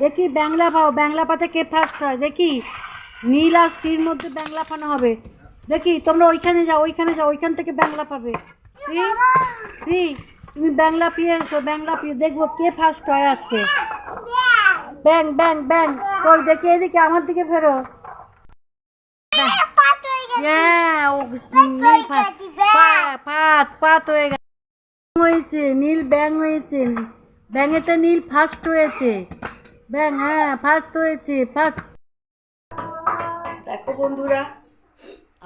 দেখি ব্যাংলা পাও ব্যাংলা পাতে কে ফার্স্ট হয়? দেখি। নীল আর স্ত্রীর মধ্যে ব্যাংলা পানো হবে। দেখি তোমরা ওইখানে যাও ওইখানে যাও ওইখান থেকে ব্যাংলা পাবে। শ্রী শ্রী তুমি ব্যাংলা পিয়ে এসো ব্যাংলা পিয়ে। দেখব কে ফার্স্ট হয় আজকে। ব্যাং ব্যাং ব্যাং। কই দেখি এদিকে আমার দিকে ফেরো। হ্যাঁ ও নীল ফার্স্ট পাত। পাত হয়ে গেছে। নীল ব্যাং হয়েছে। ব্যাঙেতে নীল ফার্স্ট হয়েছে। ব্যাং হ্যাঁ ফার্স্ট হয়েছে দেখো বন্ধুরা,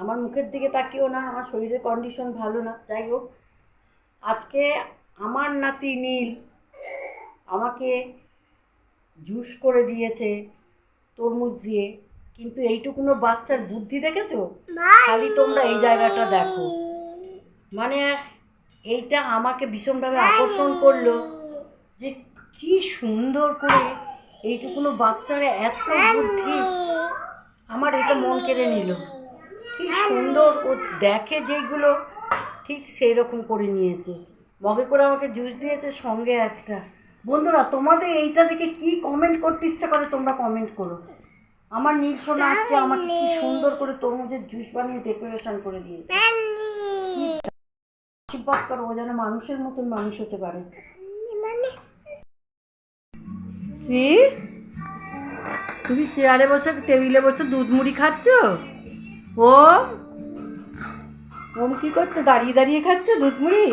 আমার মুখের দিকে তাকিও না, আমার শরীরের কন্ডিশন ভালো না, যাই হোক। আজকে আমার নাতি নীল আমাকে জুস করে দিয়েছে, তরমুজ দিয়ে। কিন্তু এইটুকুনো বাচ্চার বুদ্ধি দেখেছ? খালি তোমরা এই জায়গাটা দেখো। মানে এইটা আমাকে ভীষণভাবে আকর্ষণ করল যে কি সুন্দর করে এইটুকুনো বাচ্চারা এত বুদ্ধি। আমার এটা মন কেড়ে নিল। কি সুন্দর ও দেখে যেগুলো ঠিক সেই রকম করে নিয়েছে। মগে করে আমাকে জুস দিয়েছে সঙ্গে একটা। বন্ধুরা তোমাদের এইটা দেখে কি কমেন্ট করতে ইচ্ছা করে তোমরা কমেন্ট করো। আমার নীল সোনা আজকে আমাকে কি সুন্দর করে তরমুজের জুস বানিয়ে ডেকোরেশন করে দিয়েছে। আশীর্বাদ করো ও যেন মানুষের মতন মানুষ হতে পারে। সি তুমি চেয়ারে বসে, টেবিলে বসে দুধ মুড়ি খাচ্ছ? ও? ওম কি করছ? দাঁড়িয়ে দাঁড়িয়ে খাচ্ছ দুধ মুড়ি?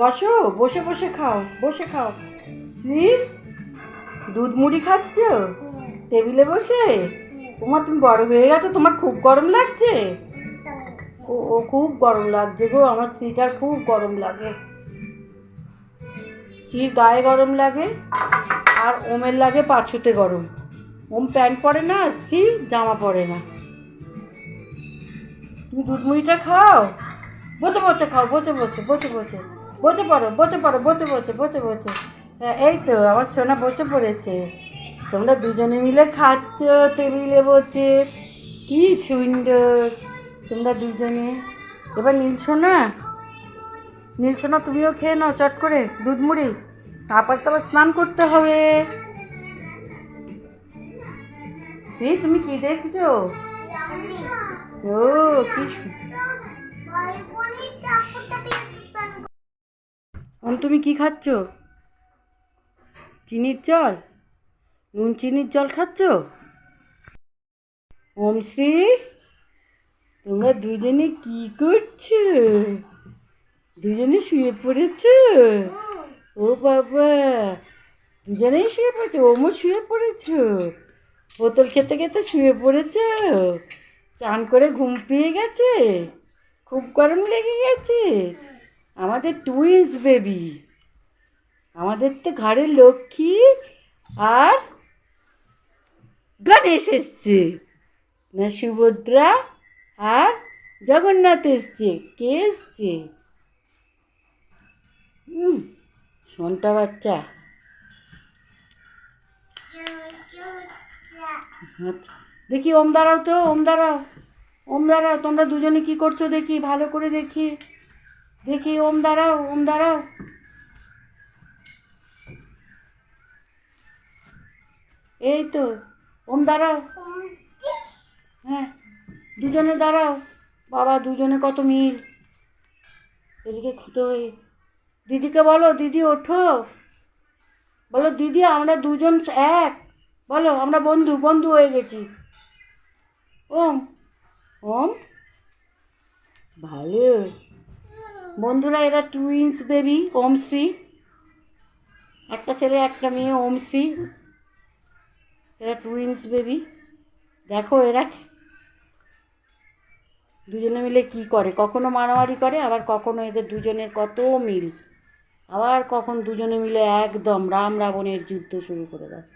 বসো, বসে বসে খাও বসে খাও। সি দুধ মুড়ি খাচ্ছ? টেবিলে বসে? তোমার তুমি বড় হয়ে গেছো, তোমার খুব গরম লাগছে। ও ও খুব গরম লাগছে গো, আমার স্ত্রীটার খুব গরম লাগে। স্ত্রীর গায়ে গরম লাগে? আর ওমের লাগে পাছুতে গরম। ওম প্যান্ট পরে না স্ত্রী জামা পরে না। তুমি দুধ মুড়িটা খাও? বসে বসে খাও, বসে বসে বসে বসে। বসে পড়ো বসে পড়ো, বসে বসে বসে বসে। হ্যাঁ এই তো, আমার সোনা বসে পড়েছে। তোমরা দুজনে মিলে খাচ্ছ, টেবিলে বসে। কি সুন্দর। তোমরা দুজনে। এবার নীল সোনা। নীল সোনা, তুমিও খেয়ে নাও চট করে দুধ মুড়ি। তারপর তো আবার স্নান করতে হবে। সে, তুমি কি দেখছ? ও, কি তুমি কি খাচ্ছ? চিনির জল? নুন চিনির জল খাচ্ছ? ওম শ্রী, তোমরা দুজনে কি করছ? দুজনে শুয়ে পড়েছ? ও বাবা, দুজনেই শুয়ে পড়েছো ওমও শুয়ে পড়েছ? বোতল খেতে খেতে শুয়ে পড়েছ? চান করে ঘুম পেয়ে গেছে? খুব গরম লেগে গেছে? আমাদের টুইন্স বেবি আমাদের তো ঘরের লক্ষ্মী আর গণেশ এসছে। না সুভদ্রা আর জগন্নাথ এসছে। কে এসছে? শোনটা বাচ্চা। দেখি, ওম দাঁড়াও তো, ওম দাঁড়াও। ওম দাঁড়াও, তোমরা দুজনে কি করছ দেখি, ভালো করে দেখি। দেখি, ওম দাঁড়াও ওম দাঁড়াও। এই তো, ওম দাঁড়াও। হ্যাঁ দুজনে দাঁড়াও। বাবা, দুজনে কত মিল। এদিকে খুঁতো হয়ে দিদিকে বলো, দিদি, ওঠো। বলো, দিদি, আমরা দুজন এক। বলো, আমরা বন্ধু বন্ধু হয়ে গেছি। ওম ওম। ভালো। বন্ধুরা, এরা টুইন্স বেবি ওমশ্রী একটা ছেলে, একটা মেয়ে ওমশ্রী এরা টুইন্স বেবি দেখো এরা দুজনে মিলে কি করে? কখনো মারামারি করে, আবার কখনো এদের দুজনের কত মিল? আবার কখন দুজনে মিলে একদম রাম রাবণের যুদ্ধ শুরু করে দেয়।